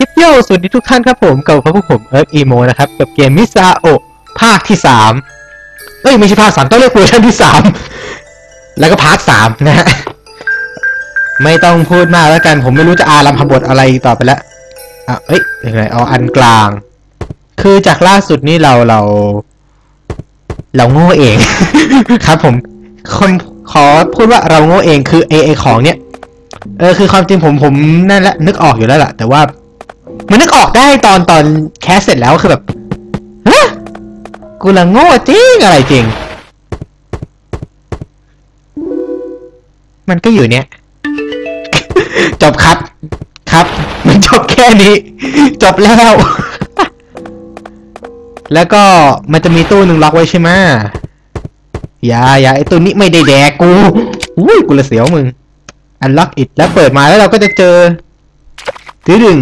ยิปโยสวัสดีทุกท่านครับผมกับพวกผมเอิร์กอีโมนะครับ กับเกมมิซาโอภาคที่สามเอ้ยไม่ใช่ภาคสามต้องเรียกเวอร์ชันที่สามแล้วก็พาร์ทสามนะฮะ ไม่ต้องพูดมากแล้วกัน ผมไม่รู้จะอารัมพบทอะไรต่อไปแล้วอะเอ้ยยังไงเอาอันกลาง คือจากล่าสุดนี่เราเรา เราโง่เอง ครับผมคนขอพูดว่าเราโง่เองคือไอไอของเนี้ยเออคือความจริงผมผมนั่นแหละนึกออกอยู่แล้วล่ะ แต่ว่า มันนึกออกได้ตอนตอนแคสเสร็จแล้วคือแบบฮะกูละโง่จริงอะไรจริง มันก็อยู่เนี้ย จบครับ ครับ มันจบแค่นี้ จบแล้ว แล้วก็มันจะมีตู้หนึ่งล็อกไว้ใช่ไหมอย่าอย่าไอตัวนี้ไม่ได้แดกกูอุ้ยกูละเสียวมึง อันล็อกอิดแล้วเปิดมาแล้วเราก็จะเจอทีหนึ่ง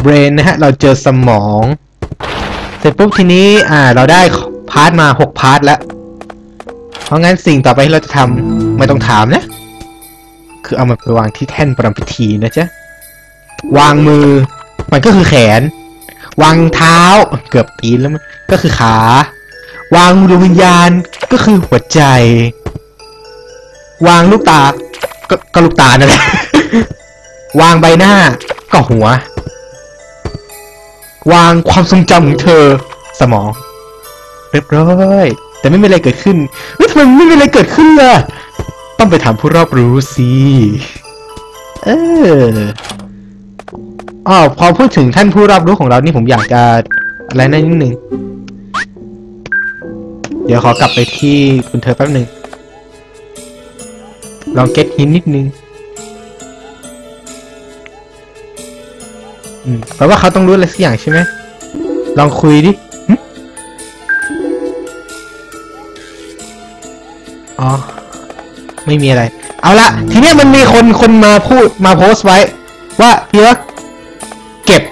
เบรนนะฮะ เราเจอสมอง เสร็จปุ๊บทีนี้ อ่า เราได้พาร์ทมาหกพาร์ทแล้ว เพราะงั้นสิ่งต่อไปที่เราจะทำไม่ต้องถามนะ คือเอามันไปวางที่แท่นประพิธีนะจ๊ะ วางมือ มันก็คือแขน วางเท้า เกือบตีนแล้วมันก็คือขา วางดวงวิญญาณก็คือหัวใจ วางลูกตา ก็ก็ลูกตานั่นแหละ วางใบหน้า ก็หัว วางความทรงจำของเธอ สมอง เรียบร้อย แต่ไม่มีอะไรเกิดขึ้นเฮ้ยทำไมไม่มีอะไรเกิดขึ้นล่ะ ต้องไปถามผู้รอบรู้สิ เอออ๋อพอพูดถึงท่านผู้รอบรู้ของเรานี่ผมอยากจะอะไรนั่นนิดนึง เดี๋ยวขอกลับไปที่คุณเธอแป๊บหนึ่งลองเก็ตฮินนิดนึง อืมแปลว่าเขาต้องรู้อะไรสักอย่างใช่ไหม ลองคุยดิอ๋อ ไม่มีอะไร เอาละทีเนี้ยมันมีคนคนมาพูดมาโพสต์ไว้ ว่าพี่ว่าเก็บ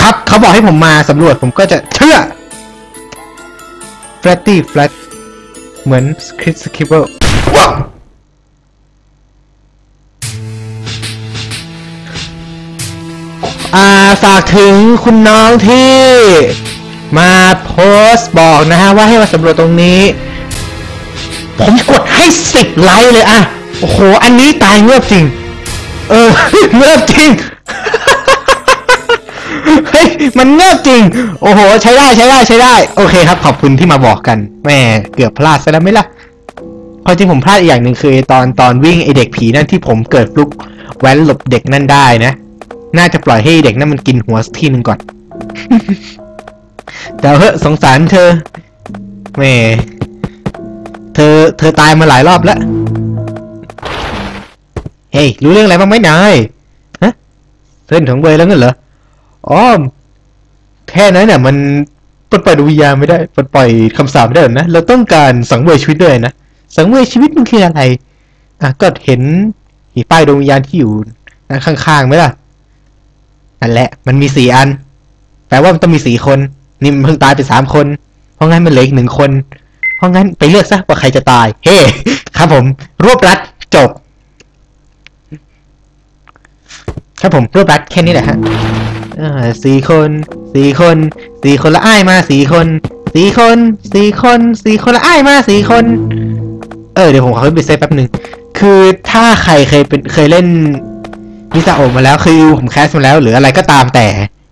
ครับเขาบอกให้ผมมาสำรวจผมก็จะเชื่อ flatty flat เหมือนคริสคิเบิลว้าวอ่าฝากถึงคุณน้องที่มาโพสต์บอกนะฮะ ว่าให้มาสำรวจตรงนี้ ผมกดให้สิบไลค์เลยอะโอ้โห อันนี้ตายเงือบจริง เออเงือบจริงเฮ้ยมันเงือบจริง โอ้โห ใช้ได้ใช้ได้ใช้ได้ โอเคครับ ขอบคุณที่มาบอกกันแม่เกือบพลาดซะแล้วไหมล่ะความจริงผมพลาดอีกอย่างหนึ่งคือตอนตอนวิ่งไอเด็กผีนั่นที่ผมเกิดฟลุกแว้นหลบเด็กนั่นได้นะ น่าจะปล่อยให้เด็กนั่นมันกินหัวทีหนึ่งก่อนแต่เฮ้ยสงสารเธอแม่ เธอ เธอตายมาหลายรอบแล้ว เฮ้ย รู้เรื่องอะไรบ้างไหมนาย ฮะเส้นของเวยแล้วเงินเหรออ๋อแค่นั้นเนี่ยมันปลดปล่อยดวงวิญญาณไม่ได้ ปลดปล่อยคำสาปไม่ได้นะ เราต้องการสังเวยชีวิตด้วยนะ สังเวยชีวิตมันคืออะไร อะ ก็เห็นหีป้ายดวงวิญญาณที่อยู่ข้างๆไหมล่ะ นั่นแหละ มันมีสี่อัน แปลว่ามันต้องมีสี่คน นี่มันเพิ่งตายไปสามคน เพราะงั้นมันเหลืออีกหนึ่งคน เพราะงั้นไปเลือกซะว่าใครจะตาย เฮ้ ครับผม รวบรัดจบ ครับผมรวบรัดแค่นี้แหละฮะสี่คนสี่คนสี่คนละอ้ายมาสี่คนสี่คนสี่คนสี่คนละอ้ายมาสี่คน เออเดี๋ยวผมขอขึ้นไปเซฟแป๊บหนึ่งคือถ้าใครเคยเป็นเคยเล่นมิซาโอมาแล้วคือผมแคสมาแล้ว หรืออะไรก็ตามแต่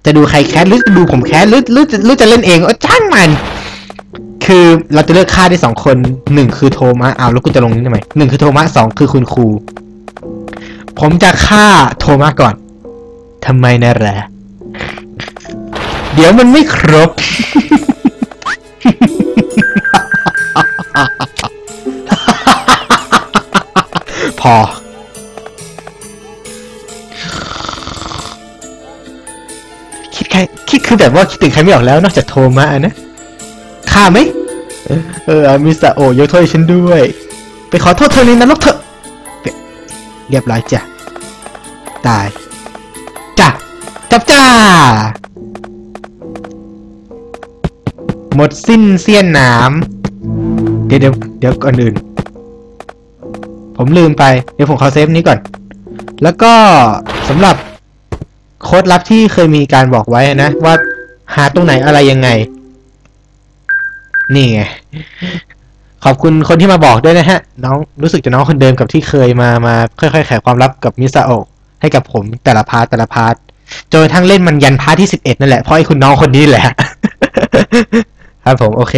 จะดูใครแคสหรือจะดูผมแคสหรือหรือหรือจะเล่นเองเออจ้างมัน คือเราจะเลือกฆ่าได้สองคนหนึ่งคือโทมัสอ้าวแล้วกูจะลงนี้ทำไมหนึ่งคือโทมัสสองคือคุณครู ผมจะฆ่าโทมัสก่อนทำไมนะแหละเดี๋ยวมันไม่ครบ พอ คิดใครคิดคือแบบว่าคิดถึงใครไม่ออกแล้วนอกจากโทมัสอนะ ฆ่าไหม เออเออมิสเตอร์โอยกโทษให้ฉันด้วย ไปขอโทษเธอในนรกเถอะเรียบร้อยจ้ะ ตาย จ้ะ จับจ้า หมดสิ้นเสี้ยนหนาม เดี๋ยวเดี๋ยวเดี๋ยวก่อนอื่น ผมลืมไป เดี๋ยวผมขอเซฟนี้ก่อน แล้วก็สำหรับโค้ดลับที่เคยมีการบอกไว้นะ ว่าหาตรงไหนอะไรยังไง นี่ไง ขอบคุณคนที่มาบอกด้วยนะฮะ น้องรู้สึกจะน้องคนเดิมกับที่เคยมามาค่อยๆไขความลับกับมิซาโอให้กับผมแต่ละพาร์ทแต่ละพาร์ทจนกระทั่งเล่นมันยันพาร์ทที่สิบเอ็ดนั่นแหละเพราะไอ้คุณน้องคนนี้แหละ ครับผมโอเค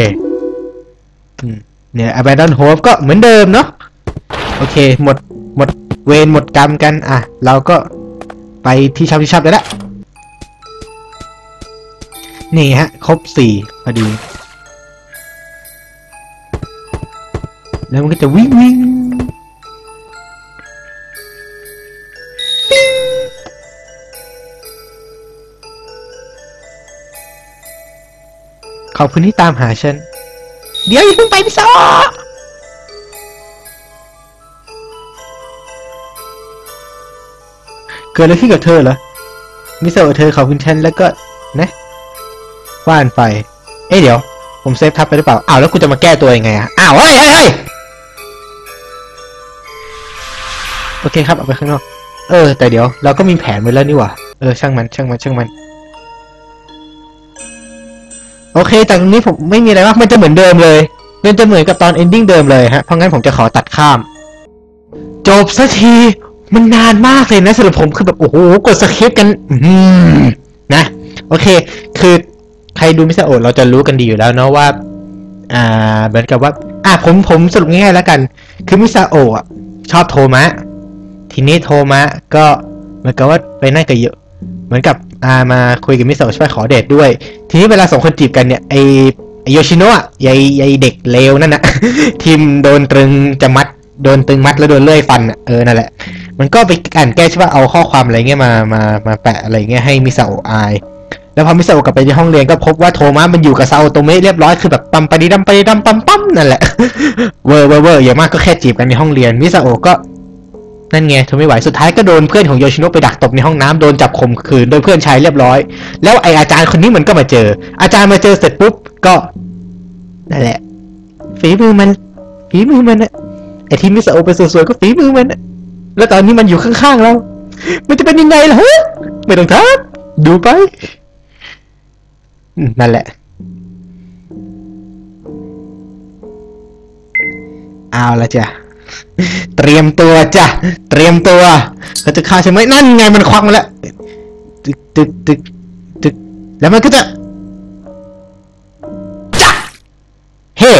เนี่ย Abandon Hope ก็เหมือนเดิมเนาะโอเค หมดหมดเวรหมดกรรมกัน อะ เราก็ไปที่ชอบที่ชอบได้ละนี่ฮะ ครบสี่พอดี แล้วมันก็จะวิ่งวิ่งขอบคุณที่ตามหาฉัน เดี๋ยวอย่าเพิ่งไปพี่ซอเกิดอะไรขึ้นกับเธอเหรอมิโซะเธอขอบคุณฉันแล้วก็นะว่านไป เอ้ยเดี๋ยว ผมเซฟทับไปหรือเปล่า อ้าวแล้วกูจะมาแก้ตัวยังไงอะอ้าวเฮ้ยเฮ้ย โอเคครับ เอาไปข้างนอก เออ แต่เดี๋ยวเราก็มีแผนไว้แล้วนี่หว่า เออ ช่างมัน ช่างมัน ช่างมัน โอเค แต่ตรงนี้ผมไม่มีอะไรมาก มันจะเหมือนเดิมเลย มันจะเหมือนกับตอนเอนดิ้งเดิมเลยฮะ เพราะงั้นผมจะขอตัดข้าม จบสักที มันนานมากเลยนะสำหรับผมคือแบบ โอ้โห กดสคริปต์กัน อืมนะ โอเค คือใครดูมิสโอเราจะรู้กันดีอยู่แล้วเนาะว่า อ่า เหมือนกับว่า อะผม ผมสรุปง่ายๆแล้วกัน คือมิซาโอะชอบโทมะ ทีนี้โทมะก็เหมือนกับว่าไปนั่งกับเยอะเหมือนกับอามาคุยกับมิโซะช่วยขอเดทด้วย ทีนี้เวลาสองคนจีบกันเนี่ยไอโยชิโนะยายยายเด็กเลวนั่นนะทีมโดนตรึงจะมัดโดนตึงมัดแล้วโดนเลื่อยฟันเออนั่นแหละ มันก็ไปการแก้ใช่ป่ะเอาข้อความอะไรเงี้ยมามามาแปะอะไรเงี้ยให้มิซาโอะอาย แล้วพอมิซาโอะกลับไปที่ห้องเรียนก็พบว่าโทมัสมันอยู่กับซาโอโตเมะเรียบร้อยคือแบบปั๊มปดิดัมปดิดัมปั๊มปั๊มนั่นแหละเวอร์เวอร์เวอร์อย่างมากก็แค่จีบกันในห้องเรียนมิซาโอะก็ นั่นไงทนไม่ไหวสุดท้ายก็โดนเพื่อนของโยชิโนะไปดักตบในห้องน้ำโดนจับข่มขืนโดยเพื่อนชายเรียบร้อย แล้วไออาจารย์คนนี้มันก็มาเจอ อาจารย์มาเจอเสร็จปุ๊บก็นั่นแหละ ฝีมือมัน ฝีมือมันอะไอที่มิสโอไปสวยๆก็ฝีมือมัน แล้วตอนนี้มันอยู่ข้างๆเรา มันจะเป็นยังไงล่ะฮะไม่ต้องทักดูไป นั่นแหละเอาละจ้ะ เตรียมตัวจ้ะ เตรียมตัวเขาจะฆ่าใช่ไหมนั่นไงมันควักมาแล้ว ตึกตึกตึกตึกแล้วมันก็จะจ้ะเฮ้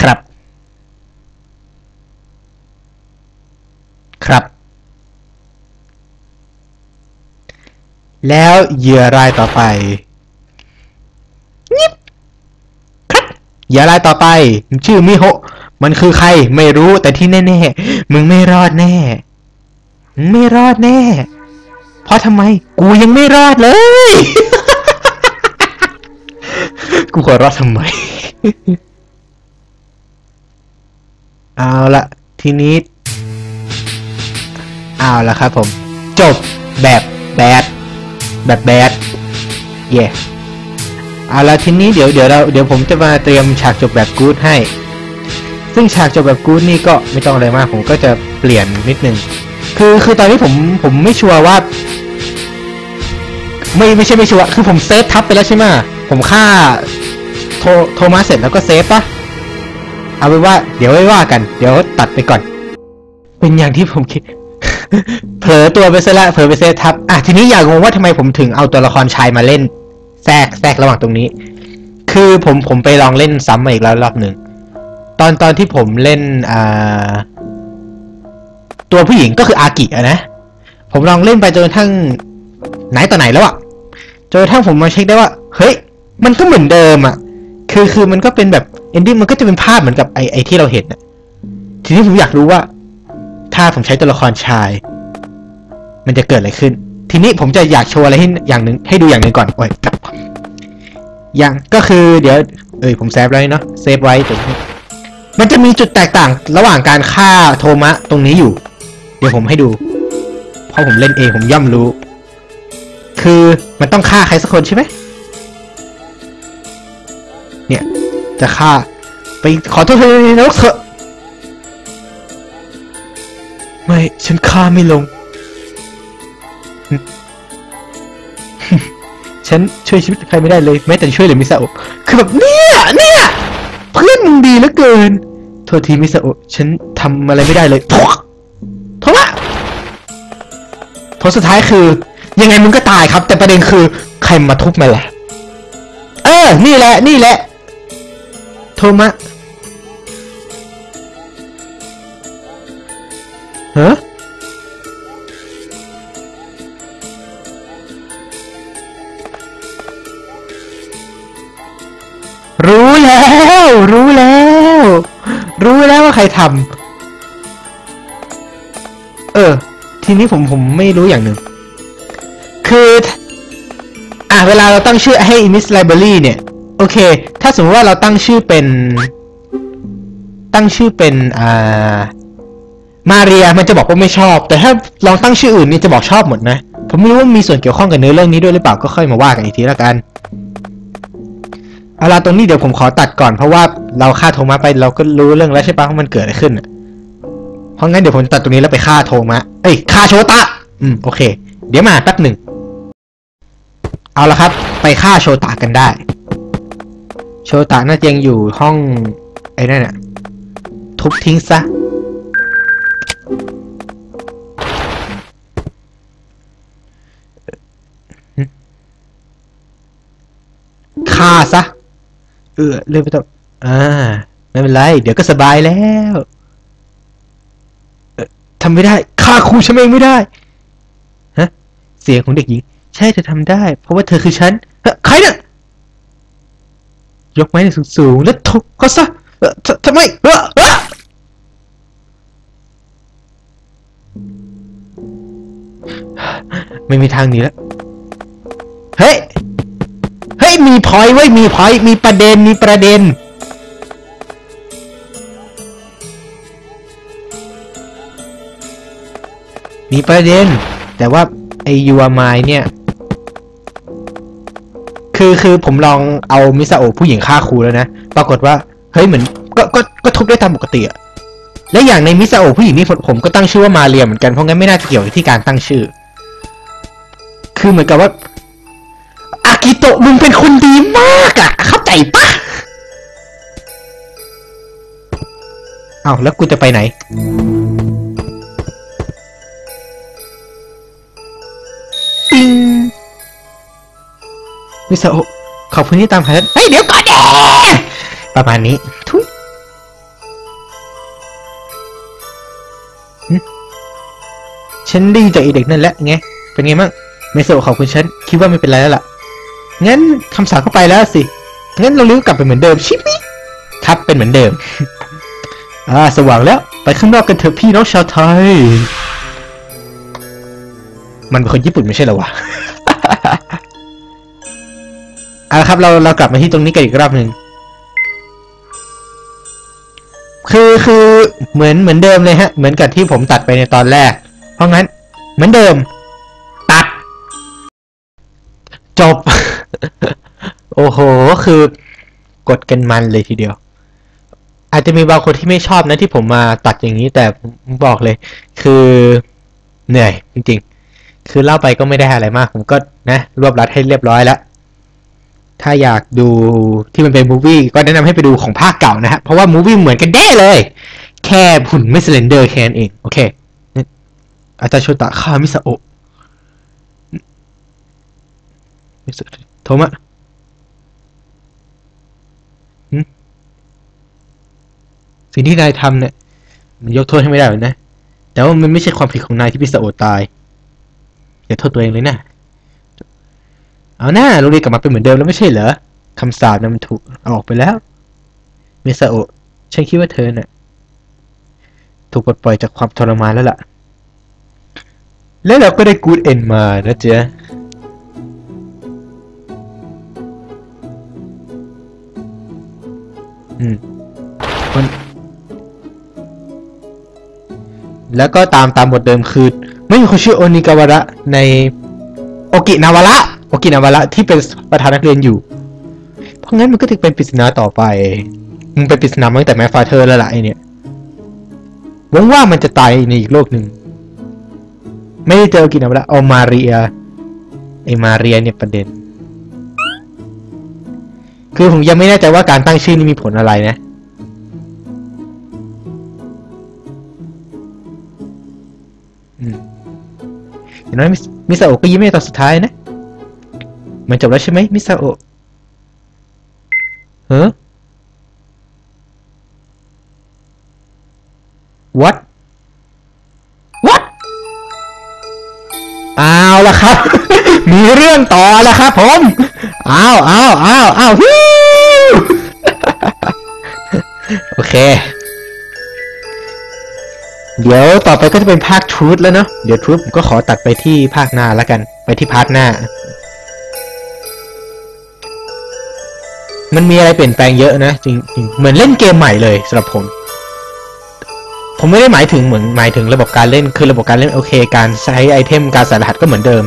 ครับ ครับ แล้วเหยื่อรายต่อไป ครับ เหยื่อรายต่อไป ชื่อมิโฮะ มันคือใครไม่รู้แต่ที่แน่ๆมึงไม่รอดแน่มึงไม่รอดแน่ เพราะทำไม กูยังไม่รอดเลย กูขอรอดทำไม เอาละทีนี้ เอาละครับผม จบแบบแบดแบบแบดเย่ เอาละทีนี้เดี๋ยวเดี๋ยวเราเดี๋ยวผมจะมาเตรียมฉากจบแบบกู๊ดให้ ซึ่งฉากจบแบบกู๊ดนี่ก็ไม่ต้องอะไรมากผมก็จะเปลี่ยนนิดนึง คือคือตอนนี้ผมผมไม่ชัวร์ว่า ไม่ไม่ใช่ไม่ชัวร์คือผมเซฟทับไปแล้วใช่ไหมผมฆ่าโทโทมัสเสร็จแล้วก็เซฟปะเอาเป็นว่า เดี๋ยวไว้ว่ากัน เดี๋ยวตัดไปก่อน เป็นอย่างที่ผมคิด เผลอตัวไปซะละเผลอไปเซฟทับอะทีนี้อยากงงว่าทำไมผมถึงเอาตัวละครชายมาเล่น แทรกแทรกระหว่างตรงนี้ คือผมผมไปลองเล่นซ้ำมาอีกแล้วรอบหนึ่งตอนตอนที่ผมเล่นอ่าตัวผู้หญิงก็คืออากิอะนะ ผมลองเล่นไปจนกระทั่งไหนต่อไหนแล้วอะจนกระทั่งผมมาเช็คได้ว่า เฮ้ย มันก็เหมือนเดิมอะคือคือมันก็เป็นแบบเอนดิ้งมันก็จะเป็นภาพเหมือนกับไอไอที่เราเห็นอะทีนี้ผมอยากรู้ว่า ถ้าผมใช้ตัวละครชาย มันจะเกิดอะไรขึ้น ทีนี้ผมจะอยากโชว์อะไรให้อย่างหนึ่งให้ดูอย่างหนึ่งก่อนโอ้ยครับ ย่างก็คือเดี๋ยว เอ้ยผมเซฟไว้เนาะเซฟไว้เดี๋ยวมันจะมีจุดแตกต่างระหว่างการฆ่าโทมะตรงนี้อยู่ เดี๋ยวผมให้ดูเพราะผมเล่นเองผมย่อมรู้ คือมันต้องฆ่าใครสักคนใช่ไหมเนี่ย จะฆ่า ไปขอโทษเธอนนรกเถอะไม่ ฉันฆ่าไม่ลง ฉันช่วยชีวิตใครไม่ได้เลยแม้แต่ช่วยเหลือมิซาโอะคือแบบเนี่ยเนี่ยเพื่อนมึงดีเหลือเกิน โทษทีมิซาโอะฉันทำอะไรไม่ได้เลยพวกโทษละผลสุดท้ายคือ ยังไงมึงก็ตายครับ แต่ประเด็นคือใครมาทุบมันล่ะ เออ นี่แหละ นี่แหละ โทมะ ทำเออ ทีนี้ผมผมไม่รู้อย่างหนึ่ง คือ อะเวลาเราตั้งชื่อให้ Miss Library เนี่ย โอเค ถ้าสมมติว่าเราตั้งชื่อเป็น ตั้งชื่อเป็น อ่า มาเรียมันจะบอกว่าไม่ชอบ แต่ถ้าลองตั้งชื่ออื่นนี่จะบอกชอบหมดนะ ผมไม่รู้ว่ามีส่วนเกี่ยวข้องกับเนื้อเรื่องนี้ด้วยหรือเปล่าก็ค่อยมาว่ากันอีกทีละกัน เอาละตรงนี้เดี๋ยวผมขอตัดก่อนเพราะว่าเราฆ่าโทมัสไปเราก็รู้เรื่องแล้วใช่ปะว่ามันเกิดอะไรขึ้นน่ะเพราะงั้นเดี๋ยวผมตัดตรงนี้แล้วไปฆ่าโทมัสเอ้ยฆ่าโชตะ อืมโอเค เดี๋ยวมาแป๊บหนึ่ง เอาละครับ ไปฆ่าโชตะกันได้ โชตะน่าจะยังอยู่ห้องไอ้นั่นน่ะทุบทิ้งซะฆ่าซะ เออเลื่อนไปต่ออ่าไม่เป็นไร เดี๋ยวก็สบายแล้วเออทำไม่ได้ฆ่าครูฉันเองไม่ได้ฮะเสียงของเด็กหญิง ใช่เธอทำได้ เพราะว่าเธอคือฉันฮ้ยใครเนี่ยยกไม้ในสูงๆแล้วทุบเขาซะทำไมเออไม่มีทางหนีแล้ว เฮ้ยเฮ้ย มีพอยไว้มีพอยมีประเด็นมีประเด็น มีประเด็น แต่ว่าไอยูอามายเนี่ย คือคือผมลองเอามิซาโอผู้หญิงฆ่าครูแล้วนะ ปรากฏว่า เฮ้ยเหมือนก็ก็ก็ทุบได้ตามปกติอะและอย่างในมิซาโอผู้หญิงนี่ผมก็ตั้งชื่อว่ามาเรียมเหมือนกันเพราะงั้นไม่น่าจะเกี่ยวกับที่การตั้งชื่อ คือเหมือนกับว่า อากิโตะมึงเป็นคนดีมากอะเข้าใจปะเอาแล้วกูจะไปไหน ปิงมิซาโอะขอบคุณที่ตามหาฉันเฮ้ยเดี๋ยวก่อนเดประมาณนี้ ทุยหึฉันได้ยินจากไอเด็กนั่นแหละไง เป็นไงบ้างเมโซะขอบคุณฉัน คิดว่าไม่เป็นไรแล้วล่ะ งั้นคำสั่งเข้าไปแล้วสิงั้นเราเลี้ยวกลับไปเหมือนเดิมชิปปี้ครับเป็นเหมือนเดิม อ่าสว่างแล้ว ไปข้างนอกกันเถอะพี่น้องชาวไทย มันเป็นคนญี่ปุ่นไม่ใช่เหรอวะเอาละครับเราเรากลับมาที่ตรงนี้กันอีกรอบหนึ่งคือคือเหมือนเหมือนเดิมเลยฮะ เหมือนกับที่ผมตัดไปในตอนแรก เพราะงั้น เหมือนเดิม ตัด จบ โอ้โหคือกดกันมันเลยทีเดียว อาจจะมีบางคนที่ไม่ชอบนะที่ผมมาตัดอย่างนี้แต่บอกเลย คือเหนื่อยจริง ๆ คือเล่าไปก็ไม่ได้อะไรมาก ผมก็นะรวบรัดให้เรียบร้อยแล้วถ้าอยากดูที่มันเป็นมูวี่ก็แนะนำให้ไปดูของภาคเก่านะฮะ เพราะว่ามูวี่เหมือนกันเด้เลย แค่หุ่นไม่เซเลนเดอร์แค่นั้นเอง โอเค อาจารย์โชตะคามิซาโอะมิส โทมะสิ่งที่นายทำเนี่ย มันยกโทษให้ไม่ได้หรอกนะ แต่ว่ามันไม่ใช่ความผิดของนายที่มิซาโอตาย อย่าโทษตัวเองเลยนะ เอาหน้าโรงเรียนกลับมาเป็นเหมือนเดิมแล้วไม่ใช่เหรอคำสาปนั้นมันถูกเอาออกไปแล้วมิซาโอฉันคิดว่าเธอน่ะ ถูกปลดปล่อยจากความทรมานแล้วล่ะ แล้วเราก็ได้กูดเอ็นมานะเจ๊ มคนแล้วก็ตามตามบทเดิมคือ ไม่มีคนชื่อโอนิกาวระในโอกินาวระโอกินาวระที่เป็นประธานนักเรียนอยู่ เพราะงั้นมันก็ถึงเป็นปริศนาต่อไปมึงเป็นปริศนาตั้งแต่แม่ฟาเธอร์แล้วล่ะไอเนี่ยวงว่ามันจะตายในอีกโลกหนึ่งไม่ได้เจอโอกินาวระเอามาเรียไอมาเรียเนี่ยประเด็น คือผมยังไม่แน่ใจว่าการตั้งชื่อนี้มีผลอะไรนะ อืมอย่างน้อยมิสมิซาโอะก็ยิ้มให้ตอนสุดท้ายนะ มันจบแล้วใช่ไหมมิซาโอะเฮ้อ what what เอาละครับ มีเรื่องต่อแล้วครับผมอ้าวอ้าวอ้าวอ้าวฮิวโอเค เดี๋ยวต่อไปก็จะเป็นภาคทรูธแล้วเนาะเดี๋ยวทรูธผมก็ขอตัดไปที่ภาคหน้าแล้วกัน ไปที่พาร์ทหน้า มันมีอะไรเปลี่ยนแปลงเยอะนะจริงๆเหมือนเล่นเกมใหม่เลยสำหรับผม ผมไม่ได้หมายถึงเหมือนหมายถึงระบบการเล่นคือระบบการเล่นโอเค การใช้ไอเทมการใส่รหัสก็เหมือนเดิม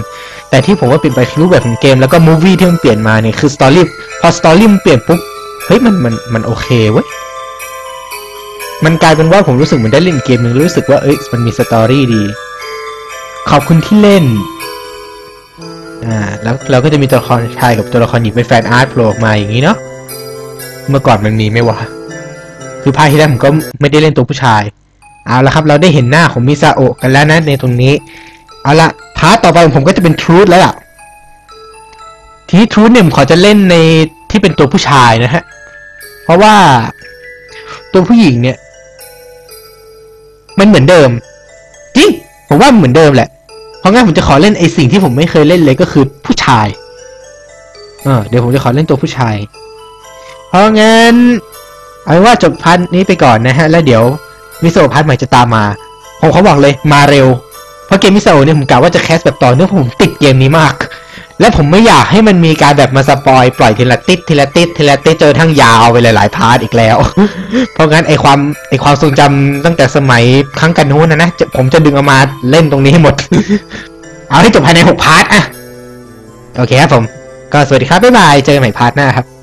แต่ที่ผมว่าเปลี่ยนไปคือรูปแบบของเกมแล้วก็มูฟวี่ที่มันเปลี่ยนมาเนี่ยคือสตอรี่พอสตอรี่มันเปลี่ยนปุ๊บเฮ้ยมันมันมันโอเคเว้ยมันกลายเป็นว่าผมรู้สึกเหมือนได้เล่นเกมหนึ่งรู้สึกว่าเอ้ยมันมีสตอรี่ดี ขอบคุณที่เล่นอ่าแล้วเราก็จะมีตัวละครชายกับตัวละครหญิงเป็นแฟนอาร์ตโผล่ออกมาอย่างนี้เนาะเมื่อก่อนมันมีไหมวะคือภาคที่แล้วผมก็ไม่ได้เล่นตัวผู้ชาย เอาละครับ เราได้เห็นหน้าของมิซาโอะกันแล้วนะในตรงนี้ เอาละ พาร์ทต่อไปของผมก็จะเป็นทรูธแล้วล่ะ ทีนี้ทรูธเนี่ยผมขอจะเล่นในที่เป็นตัวผู้ชายนะฮะ เพราะว่าตัวผู้หญิงเนี่ย มันเหมือนเดิม จริง ผมว่าเหมือนเดิมแหละ เพราะงั้นผมจะขอเล่นไอสิ่งที่ผมไม่เคยเล่นเลยก็คือผู้ชาย เออเดี๋ยวผมจะขอเล่นตัวผู้ชาย เพราะงั้น เอาว่าจบพาร์นี้ไปก่อนนะฮะ แล้วเดี๋ยวมิโซะพาร์ใหม่จะตามมา ผมเขาบอกเลยมาเร็ว ราะเกมมิโซะเนี่ยผมกะว่าจะแคสแบบต่อเนื่องผมติดเกมนี้มาก และผมไม่อยากให้มันมีการแบบมาสปอยปล่อยทีละติดทีละติดทีละติดเจอทั้งยาวไปหลายๆพาร์ทอีกแล้ว เพราะงั้นไอความไอความทรงจำตั้งแต่สมัยครั้งกันนู้นนะนะจะผมจะดึงเอามาเล่นตรงนี้ให้หมด เอาให้จบภายในหกพาร์ทอะโอเคครับผม ก็สวัสดีครับบ๊ายบายเจอกันใหม่พาร์ทหน้าครับ